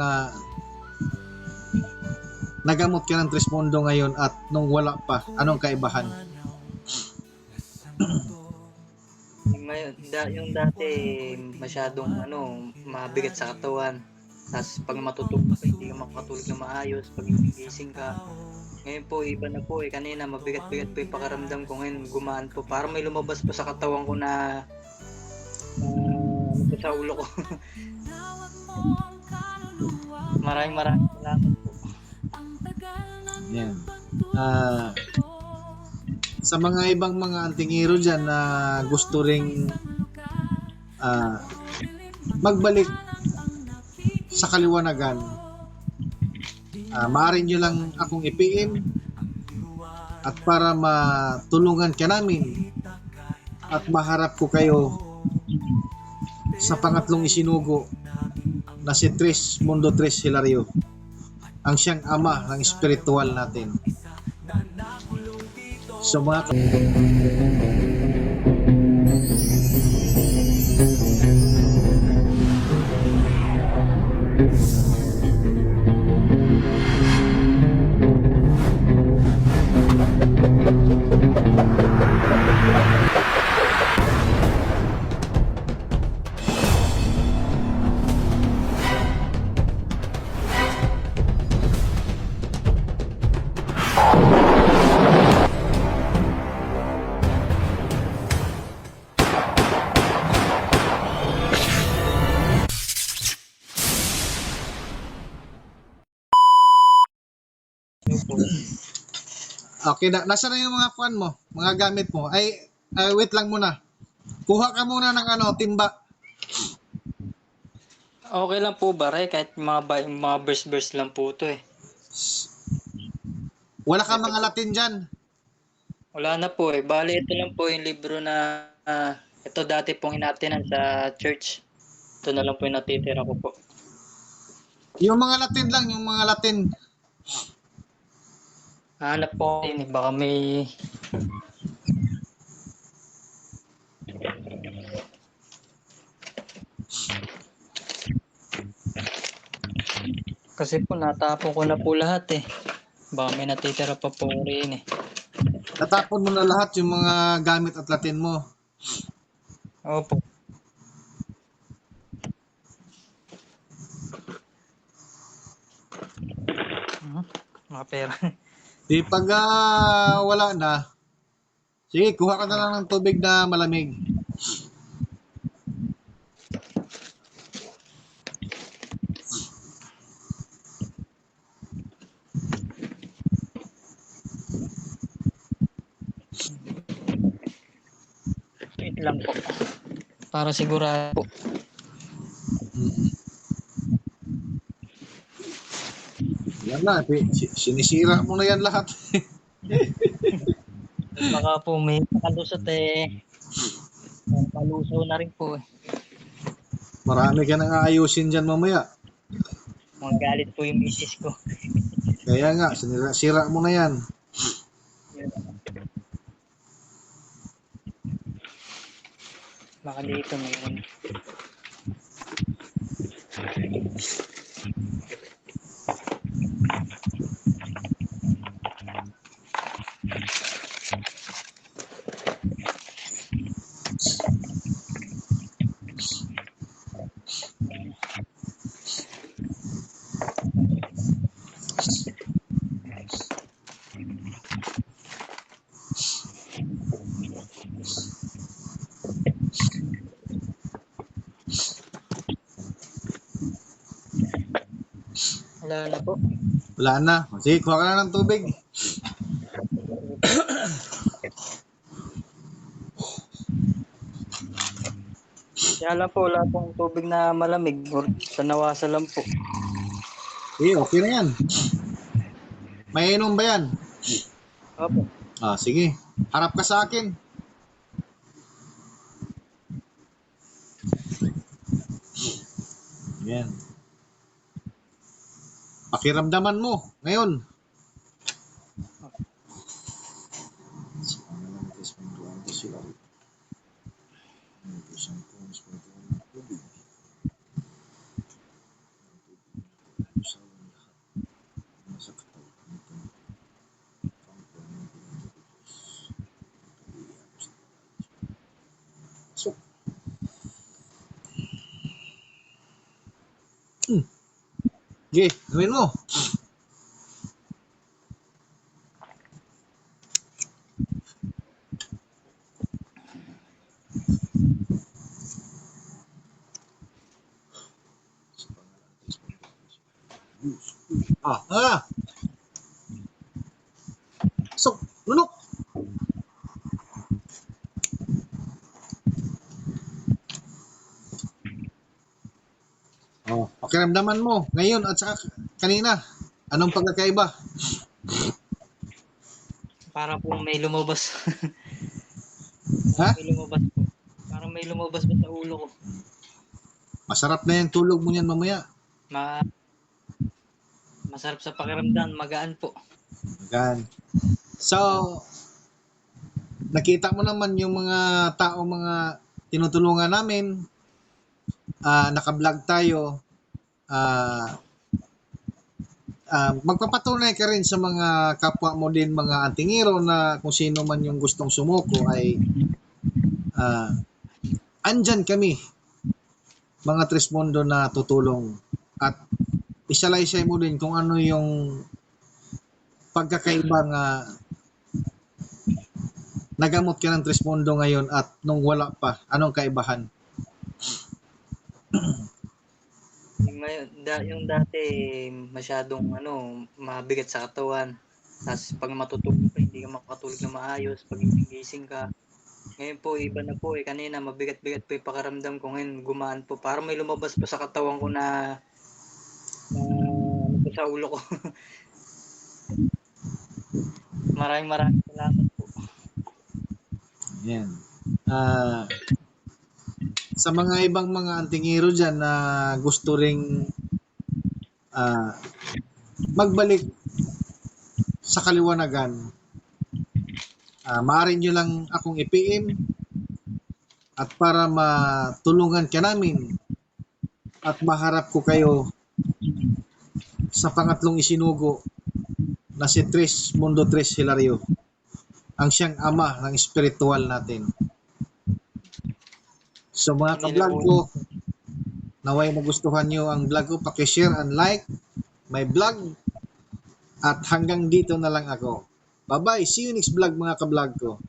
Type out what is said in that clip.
na nagamot ka ng Trismondo ngayon at nung wala pa, anong kaibahan? Ngayon, da, yung dati masyadong ano, mabigat sa katawan. Tapos pag matutulog ka, hindi ka makatulog na maayos. Pag gising ka, ngayon po, iba na po eh. Kanina, mabigat-bigat po yung pakaramdam ko. Ngayon, gumaan po. Parang may lumabas po sa katawan ko na uh, sa ulo ko. maraming maraming salamat po. Yan. Ah, sa mga ibang mga antingero dyan na gusto ring ah, magbalik sa kaliwanagan, ah, maaari nyo lang akong i-PM at para matulungan ka namin at maharap ko kayo sa pangatlong isinugo na si Tris Mundo Tris Hilario ang siyang ama ng spiritual natin. So mga ka- Okay, na, nasa na yung mga kwan mo, mga gamit mo? Ay, ay, wait lang muna. Kuha ka muna ng ano, timba. Okay lang po ba, Ray? Kahit mga, ba- mga burst-burst lang po to eh. Wala ka mga Latin dyan. Wala na po eh. Bali, ito lang po yung libro na ah, ito dati pong inatinan sa church. Ito na lang po yung natitira ko po. Yung mga Latin lang, yung mga Latin. Hanap po yun eh. Baka may... Kasi po natapon ko na po lahat eh. Baka may natitira pa po rin eh. Natapon mo na lahat yung mga gamit at Latin mo. Opo. Mhm. Mga pera. Di pag ah, wala na, sige, kuha ka na lang ng tubig na malamig. Wait lang po. Para sigurado po. Yan na, si- si- sinisira mo na yan lahat. Baka po may nakalusot eh. Paluso na rin po eh. Marami ka nang aayusin dyan mamaya. Mga galit po yung misis ko. Kaya nga, sinira, sira mo na yan. Baka dito mayroon. Wala na po. Wala na. Sige, kuha ka na ng tubig. Kaya lang po, wala pong tubig na malamig. Or sa nawasa lang po. Sige, okay na yan. May inom ba yan? Opo. Ah, sige. Harap ka sa akin. Yan. Pakiramdaman mo ngayon. Sige, gawin mo. Ah, ah. Pakiramdaman mo ngayon at saka kanina. Anong pagkakaiba? Para po may lumabas. Ha? may lumabas po. Parang may lumabas ba sa ulo ko. Masarap na yung tulog mo niyan mamaya. Ma Masarap sa pakiramdam, magaan po. Yan. So, nakita mo naman yung mga tao, mga tinutulungan namin. Ah, naka-vlog tayo. Ah, ah, magpapatunay ka rin sa mga kapwa mo din, mga antingero na kung sino man yung gustong sumuko ay ah, andyan kami mga Trismondo na tutulong at isalaysay mo din kung ano yung pagkakaiba nga nagamot ka ng Trismondo ngayon at nung wala pa, anong kaibahan? Yung, ngayon, da, yung dati masyadong ano, mabigat sa katawan. Tapos pag matutulog ka, hindi ka makatulog na maayos. Pag gising ka, ngayon po, iba na po eh. Kanina, mabigat-bigat po yung pakaramdam ko. Ngayon, gumaan po. Parang may lumabas po sa katawan ko na na ano sa ulo ko. maraming maraming salamat po. Yan. Ah, sa mga ibang mga antingero dyan na gusto ring ah, magbalik sa kaliwanagan, ah, maaari nyo lang akong i-PM at para matulungan ka namin at maharap ko kayo sa pangatlong isinugo na si Tris Mundo Tris Hilario ang siyang ama ng spiritual natin. So mga ka-vlog ko, naway magustuhan nyo ang vlog ko, pakishare and like my vlog at hanggang dito na lang ako. Bye-bye. See you next vlog mga ka-vlog ko.